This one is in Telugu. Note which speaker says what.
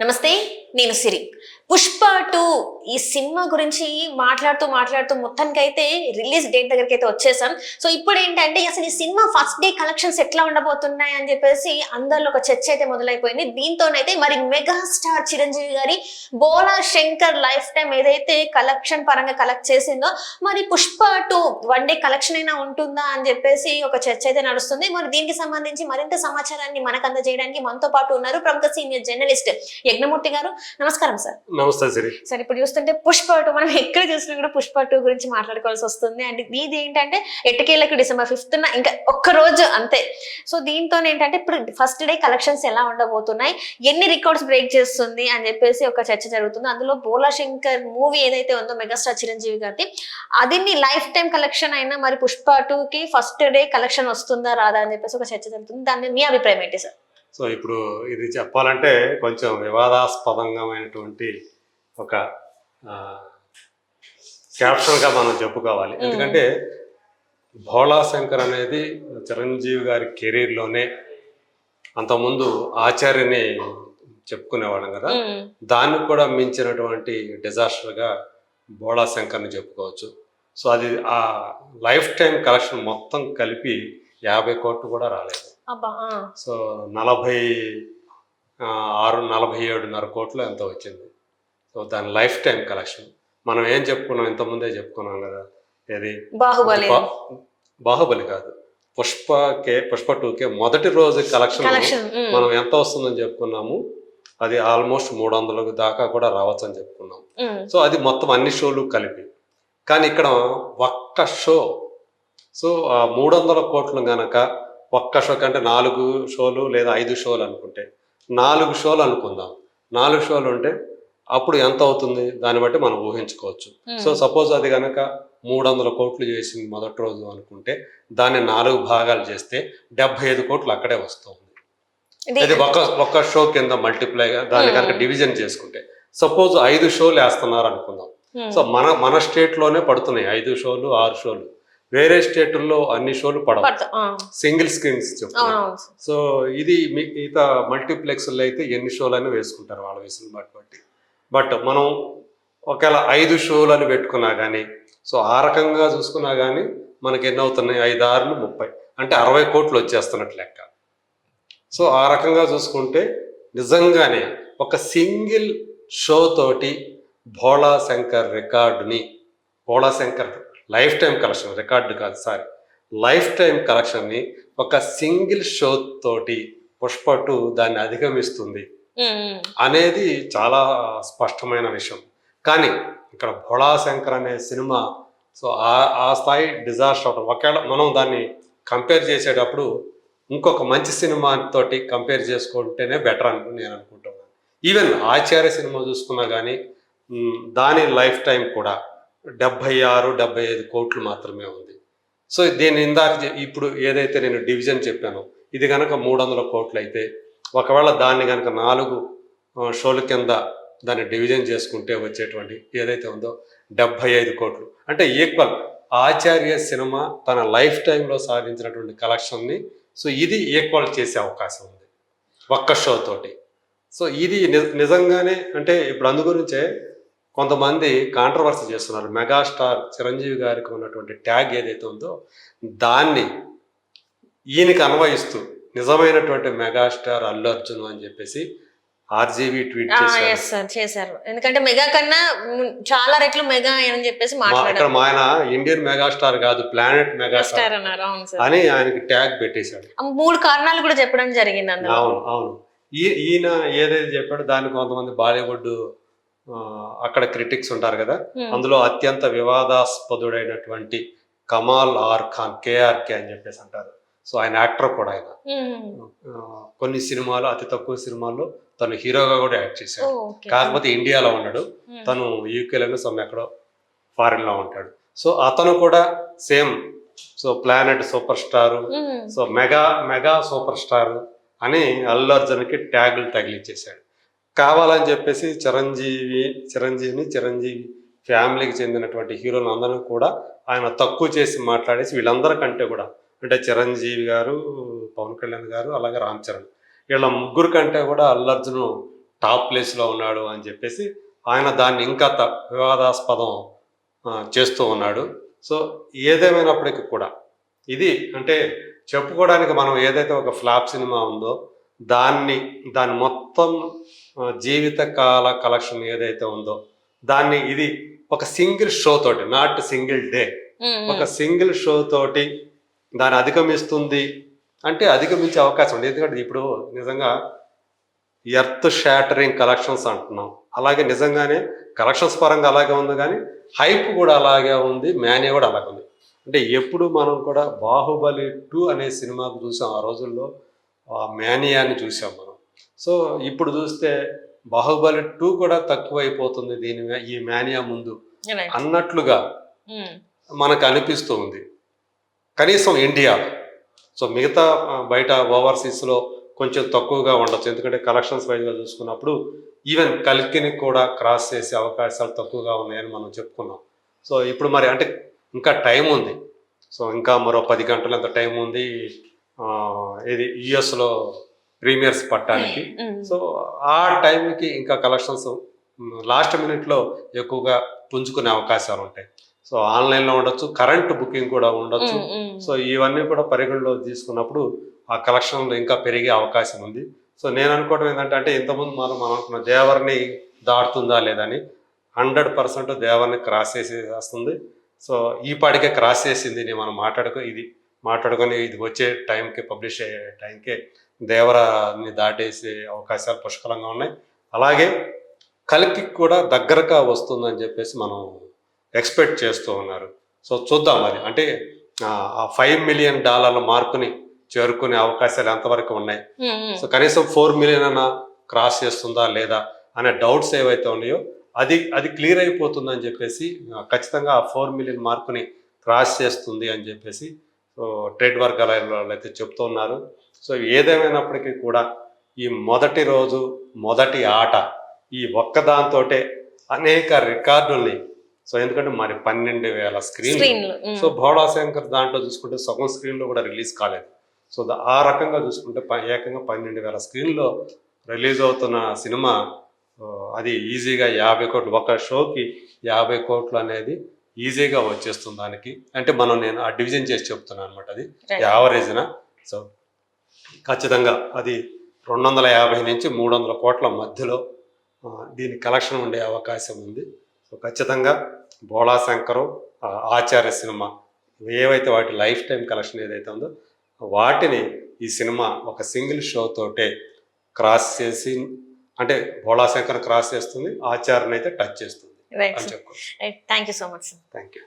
Speaker 1: నమస్తే నేను సిరి. పుష్ప టూ ఈ సినిమా గురించి మాట్లాడుతూ మాట్లాడుతూ మొత్తానికి అయితే రిలీజ్ డేట్ దగ్గరికి అయితే వచ్చేసాం. సో ఇప్పుడు ఏంటంటే అసలు ఈ సినిమా ఫస్ట్ డే కలెక్షన్స్ ఎట్లా ఉండబోతున్నాయి అని చెప్పేసి అందరిలో ఒక చర్చ అయితే మొదలైపోయింది. దీంతోనైతే మరి మెగాస్టార్ చిరంజీవి గారి బోలా శంకర్ లైఫ్ టైం ఏదైతే కలెక్షన్ పరంగా కలెక్ట్ చేసిందో మరి Pushpa two one day collection అయినా ఉంటుందా అని చెప్పేసి ఒక చర్చ అయితే నడుస్తుంది. మరి దీనికి సంబంధించి మరింత సమాచారాన్ని మనకు అందజేయడానికి మనతో పాటు ఉన్నారు ప్రముఖ సీనియర్ జర్నలిస్ట్ యజ్ఞమూర్తి గారు. నమస్కారం సార్.
Speaker 2: నమస్తే సిరి
Speaker 1: సార్ ఇప్పుడు చూస్తుంటే పుష్ప టూ మనం ఎక్కడ చూసినా కూడా పుష్ప టూ గురించి మాట్లాడుకోవాల్సి వస్తుంది. అండ్ ఇది ఏంటంటే ఎట్టకేళ్ళకి డిసెంబర్ ఫిఫ్త్ ఇంకా ఒక్క రోజు అంతే. సో దీంతో ఏంటంటే ఇప్పుడు ఫస్ట్ డే కలెక్షన్స్ ఎలా ఉండబోతున్నాయి ఎన్ని రికార్డ్స్ బ్రేక్ చేస్తుంది అని చెప్పేసి ఒక చర్చ జరుగుతుంది. అందులో బోలా శంకర్ మూవీ ఏదైతే ఉందో మెగాస్టార్ చిరంజీవి గారిది అది నీ లైఫ్ టైం కలెక్షన్ అయినా మరి పుష్ప టూ కి ఫస్ట్ డే కలెక్షన్ వస్తుందా రాదా అని చెప్పేసి ఒక చర్చ జరుగుతుంది. దాని మీ అభిప్రాయం ఏంటి సార్?
Speaker 2: సో ఇప్పుడు ఇది చెప్పాలంటే కొంచెం వివాదాస్పదంగామైనటువంటి ఒక క్యాప్షన్గా మనం చెప్పుకోవాలి ఎందుకంటే భోళా శంకర్ అనేది చిరంజీవి గారి కెరీర్లోనే అంతకుముందు ఆచార్యని చెప్పుకునేవాళ్ళం కదా. దాన్ని కూడా మించినటువంటి డిజాస్టర్గా బోళా శంకర్ని చెప్పుకోవచ్చు సో అది ఆ లైఫ్ టైం కలెక్షన్ మొత్తం కలిపి యాభై కోట్లు కూడా రాలేదు. సో నలభై ఆరు నలభై ఏడున్నర కోట్లు ఎంత వచ్చింది. సో దాని లైఫ్ టైం కలెక్షన్. మనం ఏం చెప్పుకున్నాం? ఇంతకుముందే చెప్పుకున్నాం కదా. ఏది?
Speaker 1: బాహుబలి.
Speaker 2: బాహుబలి కాదు. పుష్పకే పుష్ప టూకే మొదటి రోజు కలెక్షన్. మనం ఎంత వస్తుందని చెప్పుకున్నాము? అది ఆల్మోస్ట్ మూడు వందల దాకా కూడా రావచ్చు అని చెప్పుకున్నాం. సో అది మొత్తం అన్ని షోలు కలిపి. కానీ ఇక్కడ ఒక్క షో. సో ఆ మూడు వందల కోట్లు గనక ఒక్క షో కంటే నాలుగు షోలు లేదా ఐదు షోలు అనుకుంటే నాలుగు షోలు అనుకుందాం. నాలుగు షోలు ఉంటే అప్పుడు ఎంత అవుతుంది? దాన్ని బట్టి మనం ఊహించుకోవచ్చు. సో సపోజ్ అది గనక మూడు వందల కోట్లు చేసింది మొదటి రోజు అనుకుంటే దాన్ని నాలుగు భాగాలు చేస్తే డెబ్బై ఐదు కోట్లు అక్కడే వస్తుంది.
Speaker 1: ఇది-
Speaker 2: అది ఒక ఒక షో కింద మల్టిప్లై దాన్ని కనుక డివిజన్ చేసుకుంటే సపోజ్ ఐదు షోలు వేస్తున్నారు అనుకుందాం. సో మన మన స్టేట్లోనే పడుతున్నాయి ఐదు షోలు ఆరు షోలు. వేరే స్టేటుల్లో అన్ని షోలు పడవు. Single screens. సో ఇది మిగతా మల్టీప్లెక్స్లో అయితే ఎన్ని షోలు అయినా వేసుకుంటారు వాళ్ళ వెసులుబాటు బట్టి. బట్ మనం ఒకవేళ ఐదు షోలు అని పెట్టుకున్నా కానీ సో ఆ రకంగా చూసుకున్నా కానీ మనకి ఎన్ని అవుతున్నాయి ఐదు ఆరులు ముప్పై. అంటే అరవై కోట్లు వచ్చేస్తున్నట్టు లెక్క. సో ఆ రకంగా చూసుకుంటే నిజంగానే ఒక సింగిల్ షో తోటి Bhola Shankar రికార్డుని Bhola Shankar life time collection record కాదు సారీ. లైఫ్ టైం కలెక్షన్ని ఒక సింగిల్ షో తోటి పుష్ప టూ దాన్ని అధిగమిస్తుంది. అనేది చాలా స్పష్టమైన విషయం. కానీ ఇక్కడ భోళా శంకర్ అనే సినిమా సో ఆ ఆ స్థాయి డిజాస్టర్ అవడం ఒకవేళ మనం దాన్ని కంపేర్ చేసేటప్పుడు ఇంకొక మంచి సినిమా తోటి కంపేర్ చేసుకుంటేనే బెటర్ అని నేను అనుకుంటున్నాను. ఈవెన్ ఆచార్య సినిమా చూసుకున్నా కానీ దాని లైఫ్ టైం కూడా డెబ్బై ఆరు డెబ్బై ఐదు కోట్లు మాత్రమే ఉంది. సో దీని ఇందాక ఇప్పుడు ఏదైతే నేను డివిజన్ చెప్పానో ఇది కనుక మూడు వందల కోట్లు అయితే ఒకవేళ దాన్ని కనుక నాలుగు షోలు షోల కింద దాన్ని డివిజన్ చేసుకుంటే వచ్చేటువంటి ఏదైతే ఉందో డెబ్బై ఐదు కోట్లు. అంటే ఈక్వల్ ఆచార్య సినిమా తన లైఫ్ టైంలో సాధించినటువంటి కలెక్షన్ని సో ఇది ఈక్వల్ చేసే అవకాశం ఉంది ఒక్క షో తోటి. సో ఇది నిజంగానే అంటే ఇప్పుడు అందు గురించే కొంతమంది కాంట్రవర్సీ చేస్తున్నారు. మెగాస్టార్ చిరంజీవి గారికి ఉన్నటువంటి ట్యాగ్ ఏదైతే ఉందో దాన్ని ఈయనకి అన్వయిస్తూ నిజమైనటువంటి మెగాస్టార్ అల్లు అర్జున్ అని చెప్పేసి ఆర్జీవీ ట్వీట్ చేశారు.
Speaker 1: ఎందుకంటే మెగా కన్నా చాలా రెట్లు మెగా అని చెప్పేసి
Speaker 2: ఇక్కడ
Speaker 1: మాట్లాడారు.
Speaker 2: మా ఆయన ఇండియన్ మెగాస్టార్ కాదు ప్లానెట్ మెగాస్టార్
Speaker 1: అన్నారు
Speaker 2: అని ఆయనకి ట్యాగ్ పెట్టేశాడు.
Speaker 1: మూడు కారణాలు కూడా చెప్పడం జరిగింది
Speaker 2: అవును అవును. ఈయన ఏదైతే చెప్పాడో దాన్ని కొంతమంది బాలీవుడ్ అక్కడ క్రిటిక్స్ ఉంటారు కదా. అందులో అత్యంత వివాదాస్పదుడైనటువంటి కమాల్ ఆర్ ఖాన్ కేఆర్కే అని చెప్పేసి అంటారు. సో ఆయన యాక్టర్ కూడా ఆయన. కొన్ని సినిమాలు అతి తక్కువ సినిమాల్లో తను హీరోగా కూడా యాక్ట్ చేశాడు. కాకపోతే ఇండియాలో ఉన్నాడు. తను యూకేలోనే సమ్ ఎక్కడో ఫారిన్లో ఉంటాడు. సో అతను కూడా same. So planet super star. So mega mega super star అని అల్లు అర్జున్కి ట్యాగులు తగిలిచ్చేశాడు. కావాలని చెప్పేసి చిరంజీవి చిరంజీవిని చిరంజీవి ఫ్యామిలీకి చెందినటువంటి హీరోలు అందరినీ కూడా ఆయన తక్కువ చేసి మాట్లాడేసి వీళ్ళందరికంటే కూడా అంటే చిరంజీవి గారు పవన్ కళ్యాణ్ గారు అలాగే రామ్ చరణ్. వీళ్ళ ముగ్గురు కంటే కూడా అల్లు అర్జున్ టాప్ ప్లేస్లో ఉన్నాడు అని చెప్పేసి ఆయన దాన్ని ఇంకా త- వివాదాస్పదం చేస్తూ ఉన్నాడు. సో ఏదేమైనప్పటికీ కూడా ఇది అంటే చెప్పుకోవడానికి మనం ఏదైతే ఒక ఫ్లాప్ సినిమా ఉందో దాన్ని దాని మొత్తం జీవితకాల కలెక్షన్ ఏదైతే ఉందో దాన్ని ఇది ఒక సింగిల్ షో తోటి నాట్ సింగిల్ డే ఒక సింగిల్ షో తోటి దాన్ని అధిగమిస్తుంది. అంటే అధిగమించే అవకాశం ఉంది. ఎందుకంటే ఇప్పుడు నిజంగా ఎర్త్ షాటరింగ్ కలెక్షన్స్ అంటున్నాం. అలాగే నిజంగానే కలెక్షన్స్ పరంగా అలాగే ఉంది కానీ హైప్ కూడా అలాగే ఉంది మేనే కూడా అలాగే ఉంది. అంటే ఎప్పుడు మనం కూడా బాహుబలి టూ అనే సినిమాకు చూసాం ఆ రోజుల్లో ఆ మేనియాని చూసాం మనం. సో ఇప్పుడు చూస్తే బాహుబలి టూ కూడా తక్కువైపోతుంది దీని మే- ఈ మేనియా ముందు. అన్నట్లుగా
Speaker 1: ఉమ్,
Speaker 2: మనకు అనిపిస్తూ ఉంది కనీసం ఇండియాలో సో మిగతా బయట ఓవర్సీస్లో కొంచెం తక్కువగా ఉండొచ్చు. ఎందుకంటే కలెక్షన్స్ వైజ్గా చూసుకున్నప్పుడు ఈవెన్ కల్కిని కూడా క్రాస్ చేసే అవకాశాలు తక్కువగా ఉన్నాయని మనం చెప్పుకున్నాం. సో ఇప్పుడు మరి అంటే ఇంకా టైం ఉంది. సో ఇంకా మరో పది గంటలు ఎంత టైం ఉంది? ఇది యుఎస్లో ప్రీమియర్స్ పట్టడానికి
Speaker 1: ఉమ్,
Speaker 2: సో ఆ టైంకి ఇంకా కలెక్షన్స్ లాస్ట్ మినిట్లో ఎక్కువగా పుంజుకునే అవకాశాలు ఉంటాయి. సో ఆన్లైన్లో ఉండొచ్చు కరెంట్ బుకింగ్ కూడా ఉండొచ్చు.
Speaker 1: ఉమ్, ఉమ్.
Speaker 2: సో ఇవన్నీ కూడా పరిగణలో తీసుకున్నప్పుడు ఆ కలెక్షన్లు ఇంకా పెరిగే అవకాశం ఉంది. సో నేను అనుకోవడం ఏంటంటే అంటే ఇంతకుముందు మనం మనం అనుకున్న దేవరిని దాటుతుందా లేదని హండ్రెడ్ పర్సెంట్ దేవరిని క్రాస్ చేసి వస్తుంది సో ఈ పాటికే క్రాస్ చేసింది మనం మాట్లాడుకో ఇది మాట్లాడుకొని ఇది వచ్చే టైంకి పబ్లిష్ అయ్యే టైంకే దేవరాన్ని దాటేసే అవకాశాలు పుష్కలంగా ఉన్నాయి. అలాగే కలికి కూడా దగ్గరగా వస్తుందని చెప్పేసి మనం ఎక్స్పెక్ట్ చేస్తూ ఉన్నారు. సో చూద్దాం మరి. అంటే ఆ ఫైవ్ మిలియన్ డాలర్ల మార్కుని చేరుకునే అవకాశాలు ఎంతవరకు ఉన్నాయి. సో కనీసం ఫోర్ మిలియన్ అన్న క్రాస్ చేస్తుందా లేదా అనే డౌట్స్ ఏవైతే ఉన్నాయో అది అది క్లియర్ అయిపోతుందని చెప్పేసి ఖచ్చితంగా ఆ ఫోర్ మిలియన్ మార్కుని క్రాస్ చేస్తుంది అని చెప్పేసి సో ట్రేడ్ వర్గాల వాళ్ళు అయితే చెప్తూ ఉన్నారు సో ఏదేమైనప్పటికీ కూడా ఈ మొదటి రోజు మొదటి ఆట ఈ ఒక్కదాంతోటే అనేక రికార్డుల్ని సో ఎందుకంటే మరి పన్నెండు వేల స్క్రీన్ సో భోళా శంకర్ దాంట్లో చూసుకుంటే సగం స్క్రీన్లో కూడా రిలీజ్ కాలేదు. సో ఆ రకంగా చూసుకుంటే ఏకంగా పన్నెండు వేల స్క్రీన్లో రిలీజ్ అవుతున్న సినిమా అది ఈజీగా యాభై కోట్లు ఒక షోకి యాభై కోట్లు అనేది ఈజీగా వచ్చేస్తుంది దానికి. అంటే మనం నేను ఆ డివిజన్ చేసి చెప్తున్నాను అనమాట అది. యావరేజ్న? సో ఖచ్చితంగా అది రెండు వందల యాభై నుంచి మూడు వందల కోట్ల మధ్యలో దీని కలెక్షన్ ఉండే అవకాశం ఉంది. సో ఖచ్చితంగా బోళా శంకరు ఆచార్య సినిమా ఏవైతే వాటి లైఫ్ టైం కలెక్షన్ ఏదైతే ఉందో వాటిని ఈ సినిమా ఒక సింగిల్ షో తోటే క్రాస్ చేసి అంటే బోళా శంకర్ క్రాస్ చేస్తుంది ఆచార్యని అయితే టచ్ చేస్తుంది
Speaker 1: thank you so much
Speaker 2: thank you